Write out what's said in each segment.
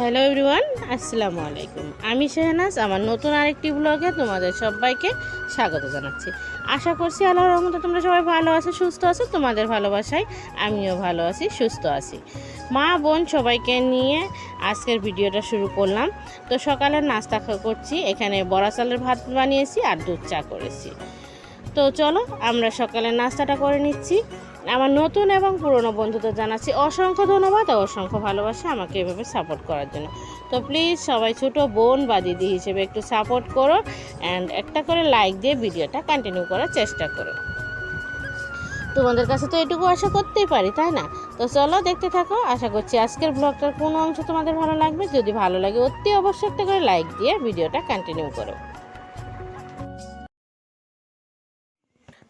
আসসালামু আলাইকুম। আমি শেহনাজ, আমার নতুন আরেকটি ব্লগে তোমাদের সবাইকে স্বাগত জানাচ্ছি। আশা করছি আল্লাহর রহমতে তোমরা সবাই ভালো আছো, সুস্থ আছো, তোমাদের ভালোবাসায় আমিও ভালো আছি, সুস্থ আছি। মা, বোন সবাইকে নিয়ে আজকের ভিডিওটা শুরু করলাম। তো সকালের নাস্তা করছি, এখানে বড়া চালের ভাত বানিয়েছি আর দুধ চা করেছি। তো চলো আমরা সকালের নাস্তাটা করে নিচ্ছি। আমার নতুন এবং পুরনো বন্ধুদের জানাচ্ছি অসংখ্য ধন্যবাদ অসংখ্য ভালোবাসা আমাকে এভাবে সাপোর্ট করার জন্য। তো প্লিজ সবাই ছোট বোন বা দিদি হিসেবে একটু সাপোর্ট করো অ্যান্ড একটা করে লাইক দিয়ে ভিডিওটা কন্টিনিউ করার চেষ্টা করো। তোমাদের কাছে তো এটুকু আশা করতেই পারি, তাই না? তো চলো দেখতে থাকো, আশা করছি আজকের ব্লগটার কোনো অংশ তোমাদের ভালো লাগবে। যদি ভালো লাগে অতি অবশ্যই একটা করে লাইক দিয়ে ভিডিওটা কন্টিনিউ করো।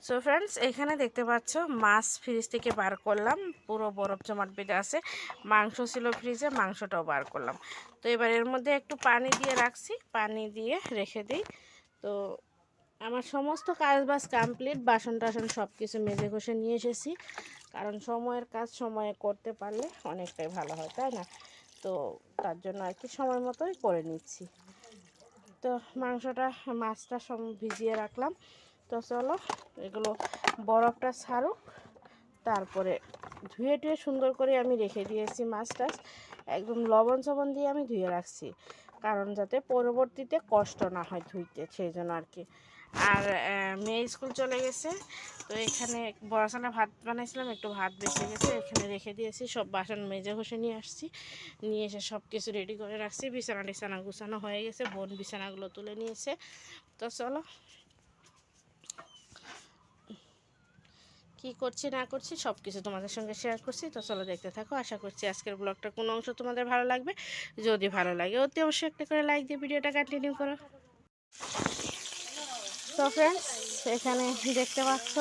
সো ফ্রেন্ডস এখানে দেখতে পাচ্ছ, মাছ ফ্রিজ থেকে বার করলাম। পুরো বরফ জমাট বেঁধে আছে। মাংস ছিল ফ্রিজে মাংসটাও বার করলাম। তো এবার এর মধ্যে একটু পানি দিয়ে রাখছি। পানি দিয়ে রেখে দিই। তো আমার সমস্ত কাজ বাজ কমপ্লিট বাসন টাসন সব কিছু মেজে ঘষে নিয়ে এসেছি। কারণ সময়ের কাজ, সময়ে করতে পারলে অনেকটাই ভালো হয়, তাই না? তো তার জন্য আর কি সময় মতোই করে নিচ্ছি। তো মাংসটা, মাছটা সব ভিজিয়ে রাখলাম। তো চলো এগুলো বরফটা ছাড়ুক। তারপরে ধুয়ে টুয়ে সুন্দর করে আমি রেখে দিয়েছি মাছ টাছ একদম লবণ সবন দিয়ে আমি ধুয়ে রাখছি, কারণ যাতে পরবর্তীতে কষ্ট না হয় ধুইতে, সেই জন্য আর কি। আর মেয়ে স্কুল চলে গেছে, তো এখানে বড়াশালা ভাত বানাইছিলাম, একটু ভাত বেঁচে গেছে, এখানে রেখে দিয়েছি, সব বাসন মেজে ঘষে নিয়ে আসছি। নিয়ে এসে সব কিছু রেডি করে রাখছি বিছানা টিছানা গুছানো হয়ে গেছে, বোন বিছানাগুলো তুলে নিয়েছে। তো চলো কি করছি, না করছি সব কিছু তোমাদের সঙ্গে শেয়ার করছি। তো চলো দেখতে থাকো। আশা করছি আজকের ব্লগটার কোনো অংশ তোমাদের ভালো লাগবে। যদি ভালো লাগে, অতি অবশ্যই একটা করে লাইক দিয়ে ভিডিওটা কন্টিনিউ করো। তো ফ্রেন্ডস এখানে দেখতে পাচ্ছ,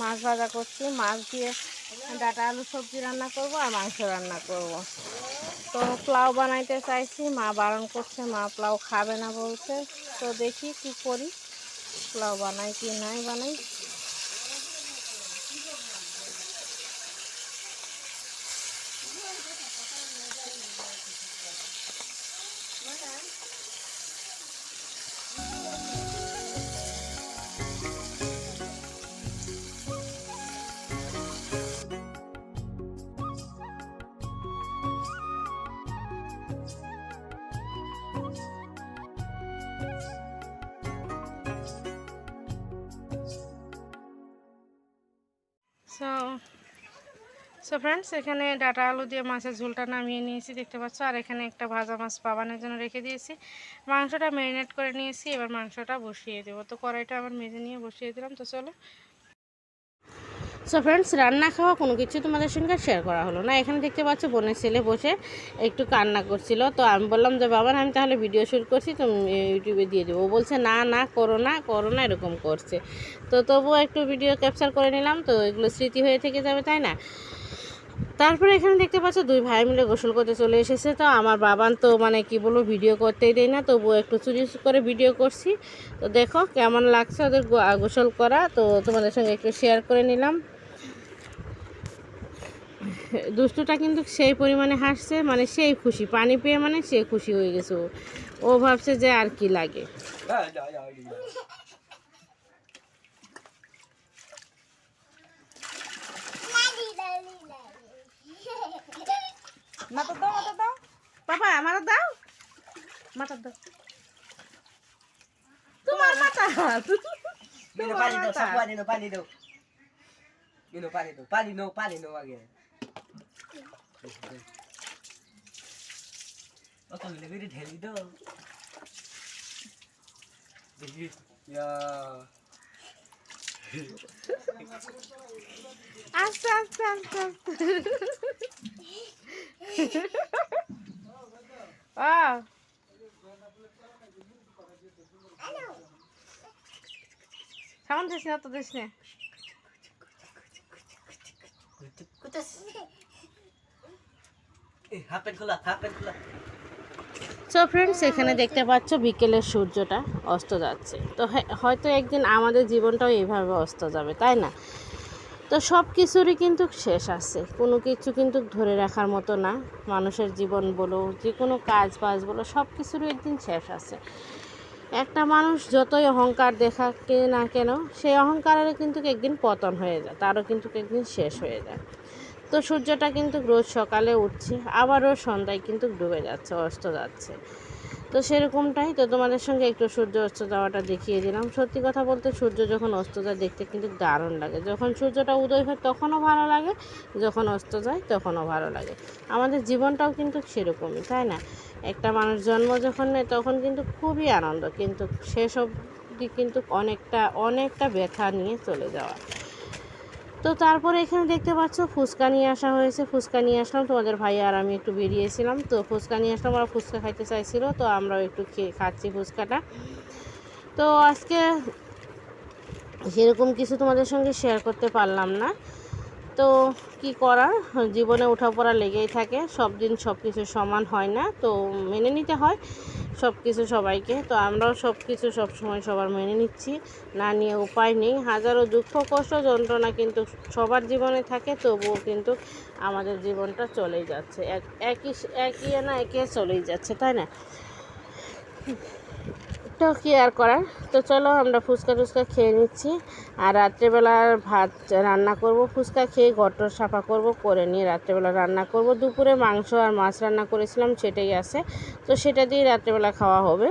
মাছ ভাজা করছি। মাছ দিয়ে ডাটা, আলু সবজি রান্না করব আর মাংস রান্না করব। তো পোলাও বানাইতে চাইছি, মা বারণ করছে, মা পোলাও খাবে না বলছে। তো দেখি কি করি, পোলাও বানাই কি নাই বানাই। সো ফ্রেন্ডস এখানে ডাটা আলু দিয়ে মাছের ঝোলটা নামিয়ে নিয়েছি, দেখতে পাচ্ছ। আর এখানে একটা ভাজা মাছ পাবানের জন্য রেখে দিয়েছি। মাংসটা ম্যারিনেট করে নিয়েছি, এবার মাংসটা বসিয়ে দেবো। তো কড়াইটা আবার মেজে নিয়ে বসিয়ে দিলাম, তো চলো। সো ফ্রেন্ডস রান্না খাওয়া কোনো কিছু তোমাদের সঙ্গে শেয়ার করা হলো না। এখানে দেখতে পাচ্ছ, বোনের ছেলে বসে একটু কান্না করছিল। তো আমি বললাম যে, বাবা, আমি তাহলে ভিডিও শ্যুট করছি, তো ইউটিউবে দিয়ে দেবো। ও বলছে, না না, করো না করো না, এরকম করছে। তো তবুও একটু ভিডিও ক্যাপচার করে নিলাম। তো এগুলো স্মৃতি হয়ে থেকে যাবে, তাই না? তারপরে এখানে দেখতে পাচ্ছ দুই ভাই মিলে গোসল করতে চলে এসেছে। তো আমার বাবান তো মানে কি বলব ভিডিও করতেই দেয় না, তবুও একটু চুরি করে ভিডিও করছি। তো দেখো কেমন লাগছে ওদের গোসল করা। তো তোমাদের সঙ্গে একটু শেয়ার করে নিলাম। দুষ্টুটা কিন্তু সেই পরিমাণে হাসছে মানে সেই খুশি। পানি পেয়ে মানে সে খুশি হয়ে গেছে ও। ও ভাবছে যে আর কি লাগে। মাথা দাও মাথা দাও বাবা আমার দাও মাথা দাও তোমার মাথা Mino sabuan nino. Mino again. Oh, heli daw. Yeah. আস্তে আস্তে আস্তে আস্তে সাউন্ড দিস না তো দিস না. Eh, happen ko lang, happen ko lang. So friends এখানে দেখতে পাচ্ছ বিকেলের সূর্যটা অস্ত যাচ্ছে। তো হয়তো একদিন আমাদের জীবনটাও এইভাবে অস্ত যাবে, তাই না? তো সব কিছুরই কিন্তু শেষ আছে। কোনো কিছু কিন্তু ধরে রাখার মতো না। মানুষের জীবন বলো, যে কোনো কাজ বাজ বলো সব কিছুরই একদিন শেষ আছে। একটা মানুষ যতই অহংকার দেখাকে না কেন, সেই অহংকারের কিন্তু একদিন পতন হয়ে যায়, তারও কিন্তু একদিন শেষ হয়ে যায়। তো সূর্যটা কিন্তু রোজ সকালে উঠছে, আবারও সন্ধ্যায় কিন্তু ডুবে যাচ্ছে, অস্ত যাচ্ছে। তো সেরকমটাই তো তোমাদের সঙ্গে একটু সূর্য অস্ত যাওয়াটা দেখিয়ে দিলাম। সত্যি কথা বলতে সূর্য যখন অস্ত যায় দেখতে কিন্তু দারুণ লাগে। যখন সূর্যটা উদয় হয় তখনও ভালো লাগে, যখন অস্ত যায় তখনও ভালো লাগে। আমাদের জীবনটাও কিন্তু সেরকমই, তাই না? একটা মানুষ জন্ম যখন নেয় তখন কিন্তু খুবই আনন্দ, কিন্তু সেসব কিন্তু অনেকটা অনেকটা ব্যথা নিয়ে চলে যাওয়া। তো তারপরে এখানে দেখতে পাচ্ছ, ফুচকা নিয়ে আসা হয়েছে। ফুচকা নিয়ে আসলাম। তোমাদের ভাই আর আমি একটু বেরিয়েছিলাম। তো ফুচকা নিয়ে আসলাম। ওরা ফুচকা খাইতে চাইছিল, তো আমরাও একটু খেয়ে খাচ্ছি ফুচকাটা। তো আজকে সেরকম কিছু তোমাদের সঙ্গে শেয়ার করতে পারলাম না। তো কি করার জীবনে ওঠাপড়া লেগেই থাকে। সব দিন সব কিছু সমান হয় না, তো মেনে নিতে হয় সব কিছু সবাইকে। তো আমরাও সব কিছু সবসময় সবার মেনে নিচ্ছি, না নিয়ে উপায় নেই। হাজারো দুঃখ, কষ্ট, যন্ত্রণা কিন্তু সবার জীবনে থাকে, তবুও কিন্তু আমাদের জীবনটা চলেই যাচ্ছে। এক, একই একই না একে চলেই যাচ্ছে, তাই না? তো কি আর করার? তো চলো আমরা ফুচকা টুচকা খেয়ে নিচ্ছি। আর রাত্রেবেলার ভাত রান্না করব, ফুচকা খেয়ে ঘরটর সাফা করব, করে নিয়ে রাত্রেবেলা রান্না করব। দুপুরে মাংস আর মাছ রান্না করেছিলাম, সেটাই আছে। তো সেটা দিয়ে রাত্রেবেলা খাওয়া হবে।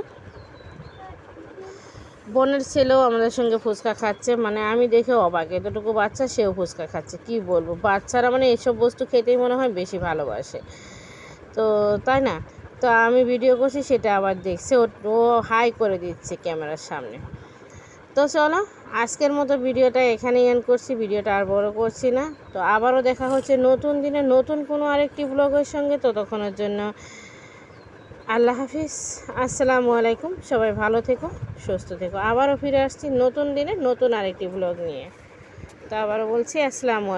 বোনের ছেলেও আমাদের সঙ্গে ফুচকা খাচ্ছে মানে আমি দেখে অবাক। এতটুকু বাচ্চা, সেও ফুচকা খাচ্ছে। কি বলব? বাচ্চারা মানে এসব বস্তু খেতেই মনে হয় বেশি ভালোবাসে। তো তাই না? তো আমি ভিডিও করছি, সেটা আবার দেখছে। ও হাই করে দিচ্ছে ক্যামেরার সামনে। তো চলো, আজকের মতো ভিডিওটা এখানেই এন্ড করছি। ভিডিওটা আর বড় করছি না। তো আবারও দেখা হচ্ছে নতুন দিনে, নতুন কোনো আরেকটি ব্লগের সঙ্গে। ততক্ষণের জন্য আল্লাহ হাফিজ। আসসালামু আলাইকুম। সবাই ভালো থেকো, সুস্থ থেকো। আবারও ফিরে আসছি নতুন দিনে নতুন আরেকটি ব্লগ নিয়ে। তো আবারও বলছি, আসসালামু